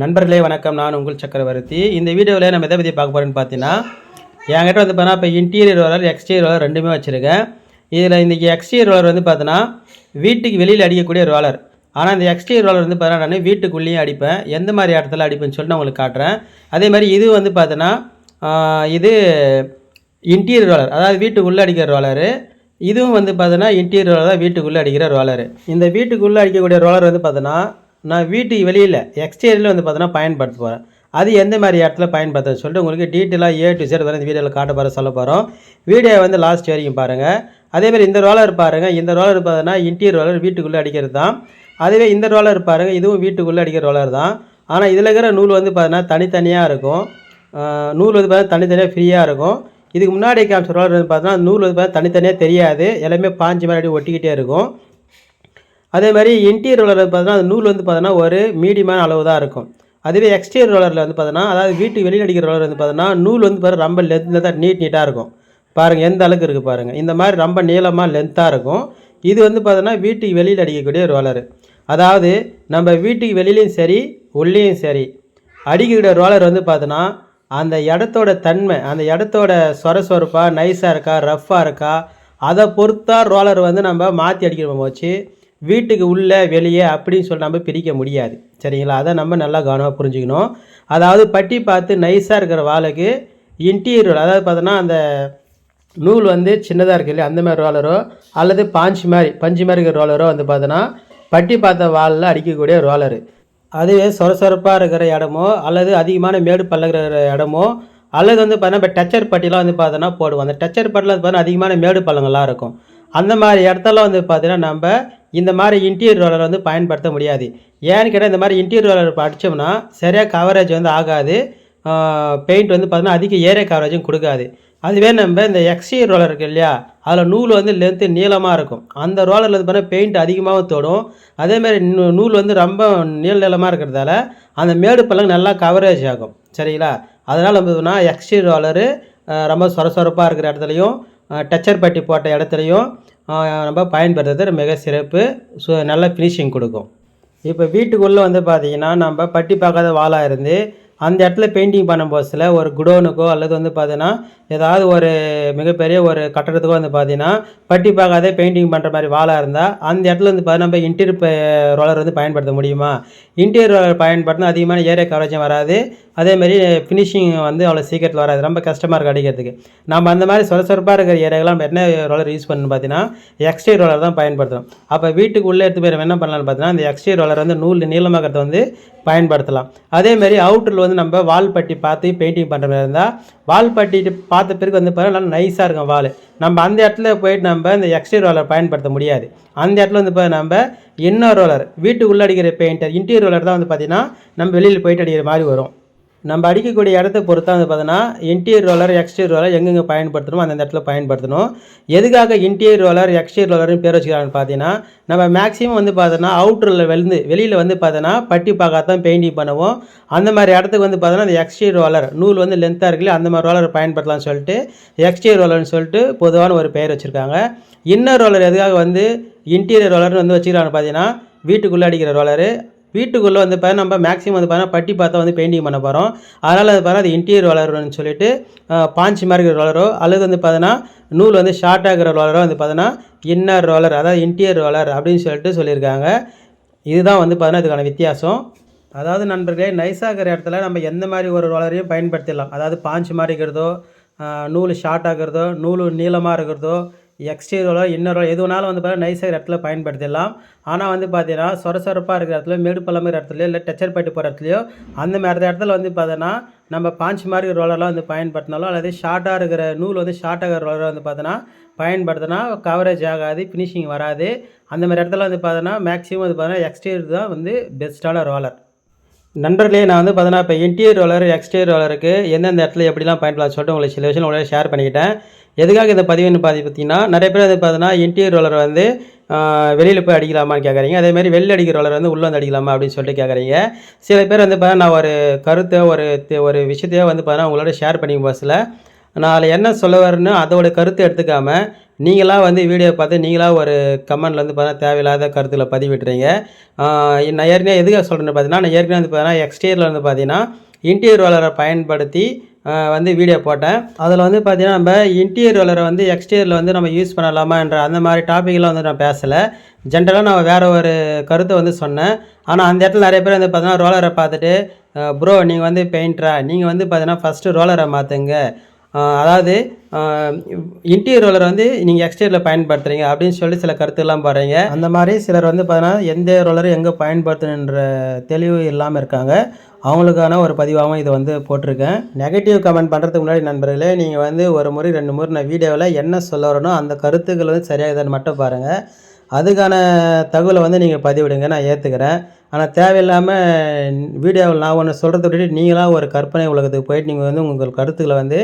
நண்பர்களே வணக்கம். நான் உங்கள் சக்கரவர்த்தி. இந்த வீடியோவில் நம்ம எதை பற்றி பார்க்க போகிறேன்னு பார்த்தீங்கன்னா என்கிட்ட வந்து பார்த்தீங்கன்னா இப்போ இன்டீரியர் ரோலர் எக்ஸ்டீரியர் ரோலர் ரெண்டுமே வச்சுருக்கேன். இதில் இன்றைக்கி எக்ஸ்டீரியர் ரோலர் வந்து பார்த்தீங்கன்னா வீட்டுக்கு வெளியில் அடிக்கக்கூடிய ரோலர் ஆனால் இந்த எக்ஸ்டீரியர் ரோலர் வந்து பார்த்தீங்கன்னா நான் வீட்டுக்குள்ளேயும் அடிப்பேன். எந்த மாதிரி இடத்துல அடிப்பேன்னு சொல்லிட்டு நான் உங்களுக்கு காட்டுறேன். அதே மாதிரி இது வந்து பார்த்தீங்கன்னா இது இன்டீரியர் ரோலர் அதாவது வீட்டுக்குள்ளே அடிக்கிற ரோலரு இதுவும் வந்து பார்த்தீங்கன்னா இன்டீரியர் ரோலர் தான் வீட்டுக்குள்ளே அடிக்கிற ரோலரு இந்த வீட்டுக்குள்ளே அடிக்கக்கூடிய ரோலர் வந்து பார்த்தீங்கன்னா நான் வீட்டுக்கு வெளியில் எக்ஸ்டீரியரில் வந்து பார்த்தோன்னா பயன்படுத்த போகிறேன் அது எந்த மாதிரி இடத்துல பயன்படுத்துறது சொல்லிட்டு உங்களுக்கு டீட்டெயிலாக ஏ டு Z இந்த வீடியோவில் காட்ட போகிற சொல்ல போகிறோம் வீடியோ வந்து லாஸ்ட் வரைக்கும் பாருங்கள் அதேமாதிரி இந்த ரோலர் பாருங்கள் இந்த ரோலர் பார்த்தீங்கன்னா இன்டீரியர் ரோலர் வீட்டுக்குள்ளே அடிக்கிறது தான். அதுவே இந்த ரோலர் பாருங்கள் இதுவும் வீட்டுக்குள்ளே அடிக்கிற ரோலர் தான். ஆனால் இதில் இருக்கிற நூல் வந்து பார்த்தீங்கன்னா தனித்தனியாக இருக்கும். நூல் வந்து பார்த்தீங்கன்னா தனித்தனியாக ஃப்ரீயாக இருக்கும். இதுக்கு முன்னாடி காமிச்ச ரோலர் வந்து பார்த்தீங்கன்னா நூல் வந்து பார்த்தீங்கன்னா தனித்தனியாக தெரியாது. எல்லாமே பாஞ்சு மாதிரி ஒட்டிக்கிட்டே இருக்கும். அதே மாதிரி இன்டீரியர் ரோலர் பார்த்தீங்கன்னா அந்த நூல் வந்து பார்த்தீங்கன்னா ஒரு மீடியமான அளவு தான் இருக்கும். அதுவே எக்ஸ்டீரியர் ரோலரில் வந்து பார்த்தீங்கன்னா அதாவது வீட்டுக்கு வெளியில் அடிக்கிற ரோலர் வந்து பார்த்தீங்கன்னா நூல் வந்து பாரு ரொம்ப லென்த்தில் தான் நீட் நீட்டாக இருக்கும். பாருங்கள் எந்த அளவுக்கு இருக்குது பாருங்கள் இந்த மாதிரி ரொம்ப நீளமாக லென்த்தாக இருக்கும். இது வந்து பார்த்தீங்கன்னா வீட்டுக்கு வெளியில் அடிக்கக்கூடிய ரோலரு அதாவது நம்ம வீட்டுக்கு வெளியிலையும் சரி உள்ளேயும் சரி அடிக்கக்கூடிய ரோலர் வந்து பார்த்தோன்னா அந்த இடத்தோட தன்மை அந்த இடத்தோட சொர சொரப்பாக நைஸாக இருக்கா ரஃப்பாக இருக்கா அதை பொறுத்தா ரோலர் வந்து நம்ம மாற்றி அடிக்கிற வச்சு வீட்டுக்கு உள்ளே வெளியே அப்படின்னு சொல்லி நம்ம பிரிக்க முடியாது. சரிங்களா? அதை நம்ம நல்லா கவனமாக புரிஞ்சுக்கணும். அதாவது பட்டி பார்த்து நைஸாக இருக்கிற வாழைக்கு இன்டீரியர் அதாவது பார்த்தோன்னா அந்த நூல் வந்து சின்னதாக இருக்கு இல்லையா? அந்த மாதிரி ரோலரோ அல்லது பாஞ்சு மாதிரி பஞ்சு மாதிரி இருக்கிற ரோலரோ வந்து பார்த்தோன்னா பட்டி பார்த்த வாலில் அடிக்கக்கூடிய ரோலரு அதுவே சொரசொரப்பாக இருக்கிற இடமோ அல்லது அதிகமான மேடு பள்ளம் இருக்கிற இடமோ அல்லது வந்து பார்த்தீங்கன்னா இப்போ டச்சர் பட்டிலாம் வந்து பார்த்தோன்னா போடுவோம். அந்த டச்சர் பட்டியில் வந்து பார்த்தீங்கன்னா அதிகமான மேடு பள்ளங்கள்லாம் இருக்கும். அந்த மாதிரி இடத்துல வந்து பார்த்தீங்கன்னா நம்ம இந்த மாதிரி இன்டீரியர் ரோலர் வந்து பயன்படுத்த முடியாது. ஏன்னு கேட்டால் இந்த மாதிரி இன்டீரியர் ரோலர் அடித்தோம்னா சரியாக கவரேஜ் வந்து ஆகாது. பெயிண்ட் வந்து பார்த்தீங்கன்னா அதிக ஏரியா கவரேஜும் கொடுக்காது. அதுவே நம்ம இந்த எக்ஸ்டீரியர் ரோலர் இருக்கு இல்லையா அதில் நூல் வந்து லென்த்து நீளமாக இருக்கும். அந்த ரோலரில் வந்து பார்த்தீங்கன்னா பெயிண்ட் அதிகமாகவும் தோடும். அதேமாதிரி நூல் வந்து ரொம்ப நீள நீளமாக இருக்கிறதால அந்த மேடு பள்ளம் நல்லா கவரேஜ் ஆகும். சரிங்களா? அதனால் பார்த்தோம்னா எக்ஸ்டீரியர் ரோலரு ரொம்ப சொரசொரப்பாக இருக்கிற இடத்துலையும் டச்சர் பட்டி போட்ட இடத்துலையும் நம்ம பயன்படுத்துறது மிக சிறப்பு. ஸோ நல்ல ஃபினிஷிங் கொடுக்கும். இப்போ வீட்டுக்குள்ளே வந்து பார்த்தீங்கன்னா நம்ம பட்டி பார்க்காத வாழாக இருந்து அந்த இடத்துல பெயிண்டிங் பண்ணும் போதுல ஒரு குடோனுக்கோ அல்லது வந்து பார்த்தீங்கன்னா ஏதாவது ஒரு மிகப்பெரிய ஒரு கட்டடத்துக்கோ வந்து பார்த்தீங்கன்னா பட்டி பார்க்காதே பெயிண்டிங் பண்ணுற மாதிரி வாழாக இருந்தால் அந்த இடத்துல வந்து பார்த்தீங்கன்னா நம்ம இன்டீரியர் ரோலர் வந்து பயன்படுத்த முடியுமா? இன்டீரியர் ரோலர் பயன்படுத்தினா அதிகமான ஏரியா கவரேஜும் வராது. அதேமாரி ஃபினிஷிங் வந்து அவ்வளோ சீக்கிரத்தில் வராது. ரொம்ப கஷ்டமாக இருக்குது அடிக்கிறதுக்கு. நம்ம அந்த மாதிரி சொரசொரப்பாக இருக்கிற ஏரியாக்கெல்லாம் நம்ம என்ன ரோலர் யூஸ் பண்ணணும் பார்த்தீங்கன்னா எக்ஸ்டீரியர் ரோலர் தான் பயன்படுத்தணும் அப்போ வீட்டுக்கு உள்ளே எடுத்து போய் நம்ம என்ன பண்ணலாம்னு பார்த்தீங்கன்னா அந்த எக்ஸ்டீரியர் ரோலர் வந்து நூல் நீளமாக்கிறத வந்து பயன்படுத்தலாம். அதேமாரி அவுட்டரில் வந்து நம்ம வால் பட்டி பார்த்து பெயிண்டிங் பண்ணுற மாதிரி இருந்தால் வால் பட்டிட்டு பார்த்த பிறகு வந்து பார்த்தீங்கன்னா நல்லா நைஸாக இருக்கும் வால் நம்ம அந்த இடத்துல போயிட்டு நம்ம இந்த எக்ஸ்டீரியர் ரோலர் பயன்படுத்த முடியாது. அந்த இடத்துல வந்து இப்போ நம்ம இன்னர் ரோலர் வீட்டுக்குள்ளே அடிக்கிற பெயிண்டர் இன்டீரியர் ரோலர் தான் வந்து பார்த்தீங்கன்னா நம்ம வெளியில் போயிட்டு அடிக்கிற மாதிரி வரும். நம்ம அடிக்கக்கூடிய இடத்த பொறுத்து வந்து பார்த்தோன்னா இன்டீரியர் ரோலர் எக்ஸ்டீரியர் ரோலர் எங்கெங்கே பயன்படுத்தணுமோ அந்த இடத்துல பயன்படுத்தணும். எதுக்காக இன்டீரியர் ரோலர் எக்ஸ்டீரியர் ரோலர்னு பேர் வச்சுக்கிறாங்கன்னு பார்த்தீங்கன்னா நம்ம மேக்ஸிமம் வந்து பார்த்தோன்னா அவுட்டரில் வந்து வெளியில் வந்து பார்த்தோன்னா பட்டி பார்க்காதான் பெயிண்டிங் பண்ணுவோம். அந்த மாதிரி இடத்துக்கு வந்து பார்த்தோன்னா அந்த எக்ஸ்டீரியர் ரோலர் நூல் வந்து லென்த்தாக இருக்குல்ல அந்த மாதிரி ரோலர் பயன்படுத்தலாம்னு சொல்லிட்டு எக்ஸ்டீரியர் ரோலர்னு சொல்லிட்டு பொதுவான ஒரு பெயர் வச்சுருக்காங்க. இன்னர் ரோலர் எதுக்காக வந்து இன்டீரியர் ரோலர்னு வந்து வச்சுக்கிறாங்கன்னு பார்த்தீங்கன்னா வீட்டுக்குள்ளே அடிக்கிற ரோலரு வீட்டுக்குள்ளே வந்து பார்த்தா நம்ம மேக்ஸிமம் வந்து பார்த்தா பட்டி பார்த்தா வந்து பெயிண்டிங் பண்ண போகிறோம் அதனால் வந்து பார்த்தா அது இன்டீரியர் ரோலர்னு சொல்லிட்டு பாஞ்சு மாதிரி இருக்கிற ரோலரோ அல்லது வந்து பார்த்தோன்னா நூல் வந்து ஷார்ட் ஆகிற ரோலரோ வந்து பார்த்தோன்னா இன்னர் ரோலர் அதாவது இன்டீரியர் ரோலர் அப்படின்னு சொல்லிட்டு சொல்லியிருக்காங்க. இதுதான் வந்து பார்த்தோன்னா இதுக்கான வித்தியாசம். அதாவது நண்பர்களே நைஸாகிற இருக்கிற இடத்துல நம்ம எந்த மாதிரி ஒரு ரோலரையும் பயன்படுத்திடலாம். அதாவது பாஞ்சு மாதிரி இருக்கிறதோ நூல் ஷார்ட் ஆகிறதோ நூல் நீளமாக இருக்கிறதோ எக்ஸ்டீரியரோ இன்னரோ எது வேணாலும் வந்து பார்த்தீங்கன்னா நைஸாக இடத்துல பயன்படுத்திடலாம். ஆனால் வந்து பார்த்தீங்கன்னா சொரசொரப்பாக இருக்கிற இடத்துல மேடு பள்ளம் இருக்கிற இடத்துலையோ இல்லை டச்சர் பட்டி போகிற இடத்துலையோ அந்த மாதிரி இடத்துல வந்து பார்த்தீங்கன்னா நம்ம பாஞ்சு மாதிரி ரோலர்லாம் வந்து பயன்படுத்தினாலும் அல்லது ஷார்ட்டாக இருக்கிற நூல் வந்து ஷார்ட்டாக இருக்கிற ரோலர் வந்து பார்த்தோன்னா பயன்படுத்தினா கவரேஜ் ஆகாது ஃபினிஷிங் வராது. அந்த மாதிரி இடத்துல வந்து பார்த்தோன்னா மேக்ஸிமம் வந்து பார்த்தோன்னா எக்ஸ்டீரியர் தான் வந்து பெஸ்ட்டான ரோலர் நண்பர்களே நான் வந்து பார்த்தீங்கன்னா இப்போ இன்டீரியர் ரோலர் எக்ஸ்டீரியர் ரோலருக்கு எந்தெந்த இடத்துல எப்படிலாம் பயன்படலாம் சொல்லிட்டு உங்களுக்கு சில விஷயம் உங்களோட ஷேர் பண்ணிக்கிட்டேன். எதுக்காக இந்த பதிவுன்னு பார்த்து பார்த்தீங்கன்னா நிறைய பேர் வந்து பார்த்தீங்கன்னா இன்டீரியர் ரோலர் வந்து வெளியில் போய் அடிக்கலாமான்னு கேட்குறீங்க அதேமாதிரி வெளியில் அடிக்கிற ரோலர் வந்து உள்ளே வந்து அடிக்கலாமா அப்படின்னு சொல்லிட்டு கேட்குறீங்க சில பேர் வந்து பார்த்தீங்கன்னா நான் ஒரு கருத்தை ஒரு ஒரு விஷயத்தையோ வந்து பார்த்தீங்கன்னா உங்களோட ஷேர் பண்ணிக்கும் பஸ்ஸில் நான் அதில் என்ன சொல்ல வரேன்னு அதோட கருத்தை எடுத்துக்காமல் நீங்களாக வந்து வீடியோ பார்த்து நீங்களாக ஒரு கமெண்டில் வந்து பார்த்தீங்கன்னா தேவையில்லாத கருத்தில் பதிவிட்டுறீங்க. நான் ஏற்கனவே எதுக்காக சொல்கிறேன்னு பார்த்தீங்கன்னா நான் ஏற்கனவே வந்து பார்த்தீங்கன்னா எக்ஸ்டீரியரில் வந்து பார்த்தீங்கன்னா இன்டீரியர் ரோலரை பயன்படுத்தி வந்து வீடியோ போட்டேன். அதில் வந்து பார்த்தீங்கன்னா நம்ம இன்டீரியர் வளரை வந்து எக்ஸ்டீரியரில் வந்து நம்ம யூஸ் பண்ணலாமான்ற அந்த மாதிரி டாப்பிக்கெலாம் வந்து நான் பேசலை. ஜென்ரலாக நான் வேறு ஒரு கருத்தை வந்து சொன்னேன். ஆனால் அந்த இடத்துல நிறைய பேர் வந்து பார்த்தீங்கன்னா ரோலரை பார்த்துட்டு ப்ரோ நீங்கள் வந்து பெயிண்டரா நீங்கள் வந்து பார்த்தீங்கன்னா ஃபஸ்ட்டு ரோலரை மாற்றுங்க அதாவது இன்டீரியர் ரோலர் வந்து நீங்கள் எக்ஸ்டீரியரில் பயன்படுத்துறீங்க அப்படின்னு சொல்லி சில கருத்துலாம் பாருங்க அந்த மாதிரி சிலர் வந்து பார்த்தீங்கன்னா எந்த ரோலர் எங்கே பயன்படுத்தணுன்ற தெளிவு இல்லாமல் இருக்காங்க. அவங்களுக்கான ஒரு பதிவாகவும் இதை வந்து போட்டிருக்கேன். நெகட்டிவ் கமெண்ட் பண்ணுறதுக்கு முன்னாடி நண்பர்களே நீங்கள் வந்து ஒரு முறை ரெண்டு முறை நான் வீடியோவில் என்ன சொல்ல வரனோ அந்த கருத்துக்கள் வந்து சரியாகுதான்னு மட்டும் பாருங்கள் அதுக்கான தகவலை வந்து நீங்கள் பதிவிடுங்க நான் ஏற்றுக்கிறேன் ஆனால் தேவையில்லாமல் வீடியோவில் நான் ஒன்று சொல்கிறத விட்டுட்டு நீங்களாக ஒரு கற்பனை உலகத்துக்கு போயிட்டு நீங்கள் வந்து உங்கள் கருத்துக்களை வந்து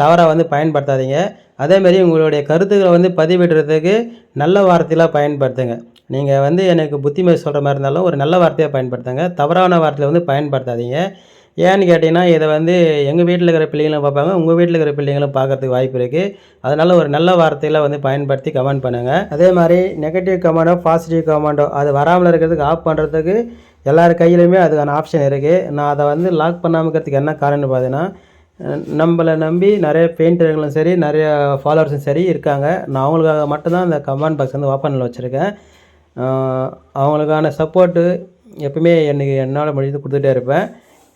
தவறாக வந்து பயன்படுத்தாதீங்க. அதேமாரி உங்களுடைய கருத்துக்களை வந்து பதிவிடுறதுக்கு நல்ல வார்த்தையெல்லாம் பயன்படுத்துங்க. நீங்கள் வந்து எனக்கு புத்திமதி சொல்கிற மாதிரி இருந்தாலும் ஒரு நல்ல வார்த்தையாக பயன்படுத்துங்க. தவறான வார்த்தையை வந்து பயன்படுத்தாதீங்க. ஏன்னு கேட்டிங்கன்னா இதை வந்து எங்கள் வீட்டில் இருக்கிற பிள்ளைங்களும் பார்ப்பாங்க. உங்கள் வீட்டில் இருக்கிற பிள்ளைங்களும் பார்க்கறதுக்கு வாய்ப்பு இருக்குது அதனால் ஒரு நல்ல வார்த்தையில் வந்து பயன்படுத்தி கமெண்ட் பண்ணுங்கள் அதே மாதிரி நெகட்டிவ் கமெண்டோ பாசிட்டிவ் கமெண்டோ அது வராமல் இருக்கிறதுக்கு ஆஃப் பண்ணுறதுக்கு எல்லார் கையிலையுமே அதுக்கான ஆப்ஷன் இருக்குது நான் அதை வந்து லாக் பண்ணாமல் இருக்கிறதுக்கு என்ன காரணம்னு பார்த்தீங்கன்னா நம்மளை நம்பி நிறைய பெயிண்டர்களும் சரி நிறைய ஃபாலோவர்ஸும் சரி இருக்காங்க. நான் அவங்களுக்காக மட்டும்தான் அந்த கமெண்ட் பாக்ஸ் வந்து ஓப்பனில் வச்சுருக்கேன். அவங்களுக்கான சப்போர்ட்டு எப்பவுமே எனக்கு என்னால் முடிஞ்சு கொடுத்துட்டே இருப்பேன்.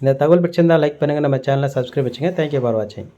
இந்த தகவல் பிடிச்சிருந்தால் லைக் பண்ணுங்கள் நம்ம சேனலை சப்ஸ்கிரைப் வச்சுங்க. தேங்க்யூ ஃபார் வாட்சிங்